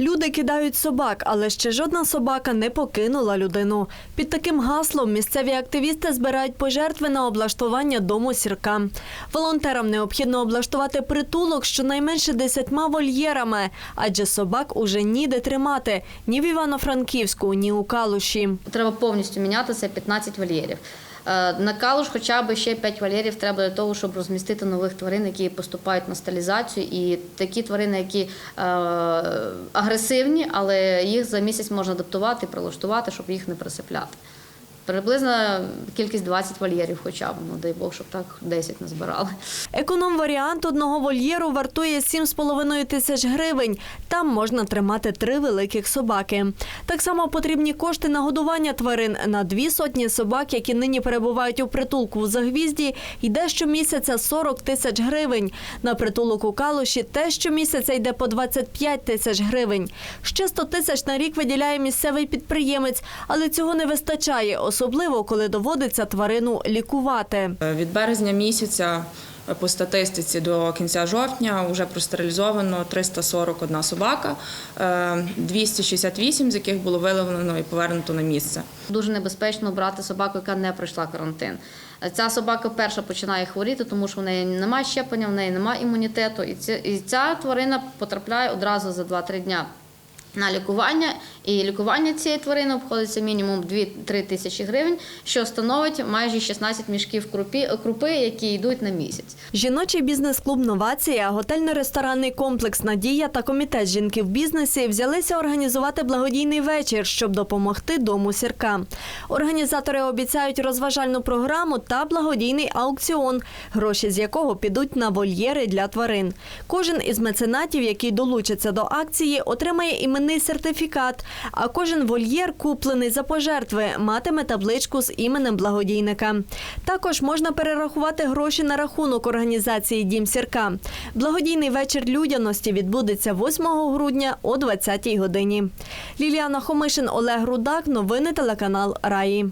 Люди кидають собак, але ще жодна собака не покинула людину. Під таким гаслом місцеві активісти збирають пожертви на облаштування дому сірка. Волонтерам необхідно облаштувати притулок щонайменше десятьма вольєрами, адже собак уже ніде тримати ні в Івано-Франківську, ні у Калуші. Треба повністю міняти це 15 вольєрів. Е, На калуш хоча б ще 5 вольєрів треба для того, щоб розмістити нових тварин, які поступають на сталізацію, і такі тварини, які е, агресивні, але їх за місяць можна адаптувати, прилаштувати, щоб їх не присипляти. Приблизно кількість 20 вольєрів хоча б, ну дай Бог, щоб так 10 не збирали. Економ-варіант одного вольєру вартує 7,5 тисяч гривень. Там можна тримати три великих собаки. Так само потрібні кошти на годування тварин. На дві сотні собак, які нині перебувають у притулку у Загвізді, йде щомісяця 40 тисяч гривень. На притулок у Калуші теж щомісяця йде по 25 тисяч гривень. Ще 100 тисяч на рік виділяє місцевий підприємець, але цього не вистачає, особливо коли доводиться тварину лікувати. Е, Від березня місяця е, по статистиці до кінця жовтня вже простерилізовано 341 собака, е, 268 з яких було виловлено і повернуто на місце. Дуже небезпечно брати собаку, яка не пройшла карантин. Ця собака перша починає хворіти, тому що в неї немає щеплення, в неї немає імунітету, і ця, і ця тварина потрапляє одразу за 2-3 дня. На лікування і лікування цієї тварини обходиться мінімум 2-3 тисячі гривень, що становить майже 16 мішків крупи, які йдуть на місяць. Жіночий бізнес-клуб Новація, готельно-ресторанний комплекс Надія та комітет жінки в бізнесі взялися організувати благодійний вечір, щоб допомогти дому сірка. Організатори обіцяють розважальну програму та благодійний аукціон, гроші з якого підуть на вольєри для тварин. Кожен із меценатів, який долучиться до акції, отримає іменний сертифікат. А кожен вольєр, куплений за пожертви, матиме табличку з іменем благодійника. Також можна перерахувати гроші на рахунок організації Дім сірка. Благодійний вечір людяності відбудеться 8 грудня о 20-й годині. Ліліана Хомишин, Олег Рудак. Новини телеканал Раї.